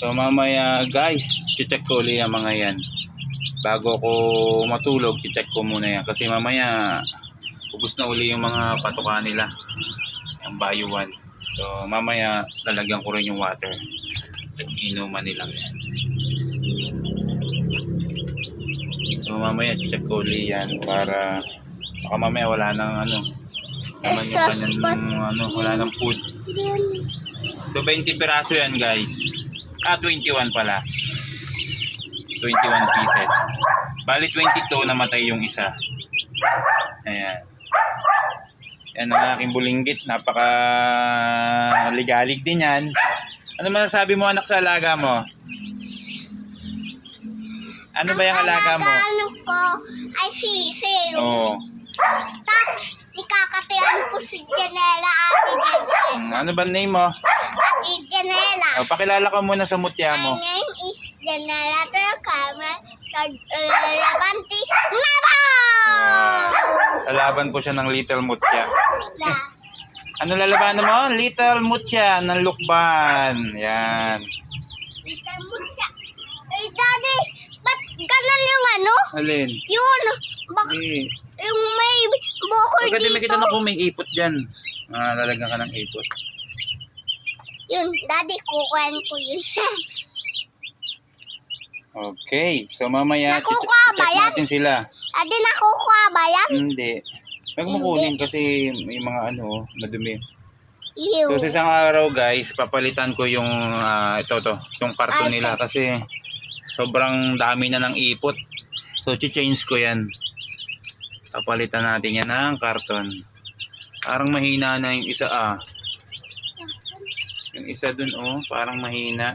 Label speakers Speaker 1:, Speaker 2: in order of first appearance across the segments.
Speaker 1: So mamaya guys, check ko ulit ang mga yan. Bago ko matulog, check ko muna yan. Kasi mamaya, ubus na uli yung mga patuka nila. Yung bayuan. So mamaya, lalagyan ko rin yung water. Inuman nilang yan. So mamaya, check ko ulit yan para baka mamaya wala nang ano. Naman yung kanyang ano, wala nang food. So 20 piraso yan guys. Ah, 21 pala. 21 pieces. Bali 22 namatay yung isa. Ayan. Yan ang aking bulinggit. Napaka ligalig din yan. Ano masasabi mo anak sa alaga mo? Ano ba yung alaga mo?
Speaker 2: Ano ko ay sisiw.
Speaker 1: Oo.
Speaker 2: Tapos, ikakatiyan ko si Janela Ate Janela.
Speaker 1: Mm, Ano ba name mo? Oh, pakilala ka muna sa mutya
Speaker 2: My
Speaker 1: mo.
Speaker 2: name is Janela Tercama. Labanti Mama!
Speaker 1: Lalaban po siya ng Little Mutya. Ano lalabanan mo? Little Mutya ng Lukban. Yan.
Speaker 2: Little Mutya. Eh, Daddy, ba't ganun yung ano?
Speaker 1: Alin?
Speaker 2: Yun, bak
Speaker 1: Eh,
Speaker 2: yung may bukol
Speaker 1: pagka may
Speaker 2: dito.
Speaker 1: kita na po may ipot dyan. Ah, lalagyan ka ng ipot.
Speaker 2: Yun, Daddy, kukuhan ko yun.
Speaker 1: Okay. So mamaya,
Speaker 2: Nakukuha ba
Speaker 1: check
Speaker 2: yan?
Speaker 1: natin sila.
Speaker 2: Daddy, nakukuha ba yan?
Speaker 1: Hindi. Huwag mo kunin kasi may mga ano, madumi.
Speaker 2: Ew.
Speaker 1: So sa isang araw guys, papalitan ko yung ah, ito to, yung karton
Speaker 2: Ay,
Speaker 1: nila kasi sobrang dami na ng ipot. So chi-change ko 'yan. Papalitan natin yan ng karton. Parang mahina na yung isa ah. Yung isa dun oh, parang mahina.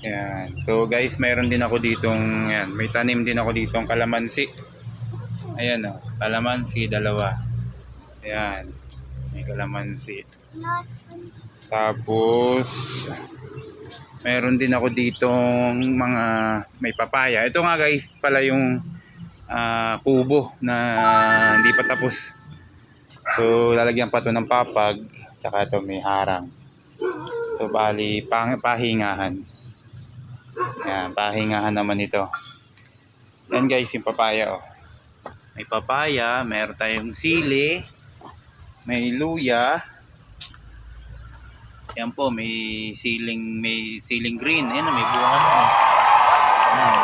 Speaker 1: Yan. So guys, mayroon din ako ditong yan, may tanim din ako ditong kalamansi. Ayan oh, kalamansi dalawa. Ayan. May kalamansi. Tapos mayroon din ako ditong mga may papaya. Ito nga guys, pala yung ah, kubo na hindi pa tapos. So lalagyan pa to ng papag, tsaka ito may harang. So bali pang, pahingahan. Yan, pahingahan naman ito. Yan guys, yung papaya oh. May papaya, meron tayong sili, may luya. Yan po, may siling, may siling green. Ayan, may bunga na. Ayan.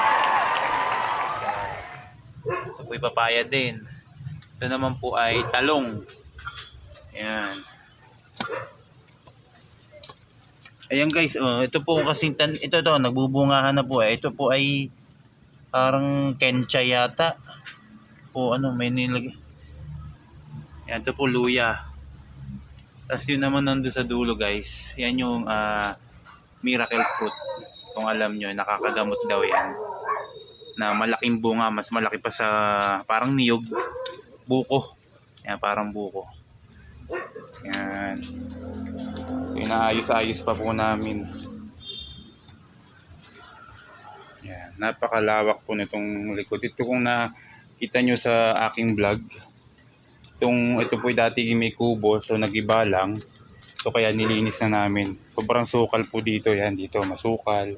Speaker 1: Ito po yung papaya din. Ito naman po ay talong. Ayan. Ayan guys, oh, ito po kasing tan ito to nagbubungahan na po eh. Ito po ay parang kencha yata. O ano, may nilagay. Yan, ito po luya. Tapos yun naman nandun sa dulo guys. Yan yung ah, miracle fruit. Kung alam nyo, nakakagamot daw yan. Na malaking bunga, mas malaki pa sa parang niyog. Buko. Yan, parang buko. Yan. Inaayos-ayos pa po namin. Yan. Napakalawak po nitong likod. Ito kung nakita nyo sa aking vlog. Itong, ito po dati may kubo. So nagiba lang. So kaya nilinis na namin. Sobrang sukal po dito. Yan dito masukal.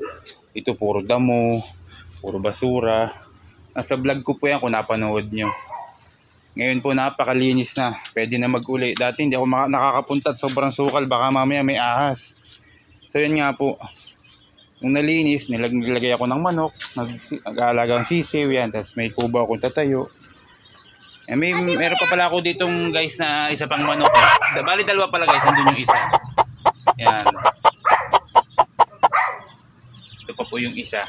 Speaker 1: Ito puro damo. Puro basura. Nasa vlog ko po yan kung napanood nyo. Ngayon po napakalinis na. Pwede na mag-uli. Dati hindi ako nakakapunta at sobrang sukal. Baka mamaya may ahas. So yun nga po. Nung nalinis, nilag nilagay ako ng manok. Nag- Nag-aalagang sisiw yan. Tapos may kubo akong tatayo. Eh, may, meron pa pala ako ditong guys na isa pang manok. eh. Bali dalawa pala guys. Nandun yung isa. Yan. Ito pa po yung isa.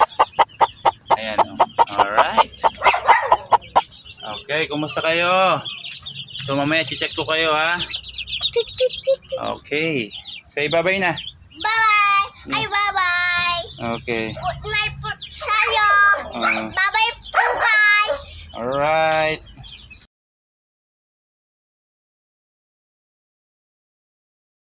Speaker 1: Ayan. Oh. Alright. Okay, kumusta kayo? So mamaya check ko kayo ha. Okay. Say bye-bye na.
Speaker 2: Bye-bye! Ay, bye-bye!
Speaker 1: Okay.
Speaker 2: Good night po sa'yo!
Speaker 1: Uh,
Speaker 2: Bye-bye.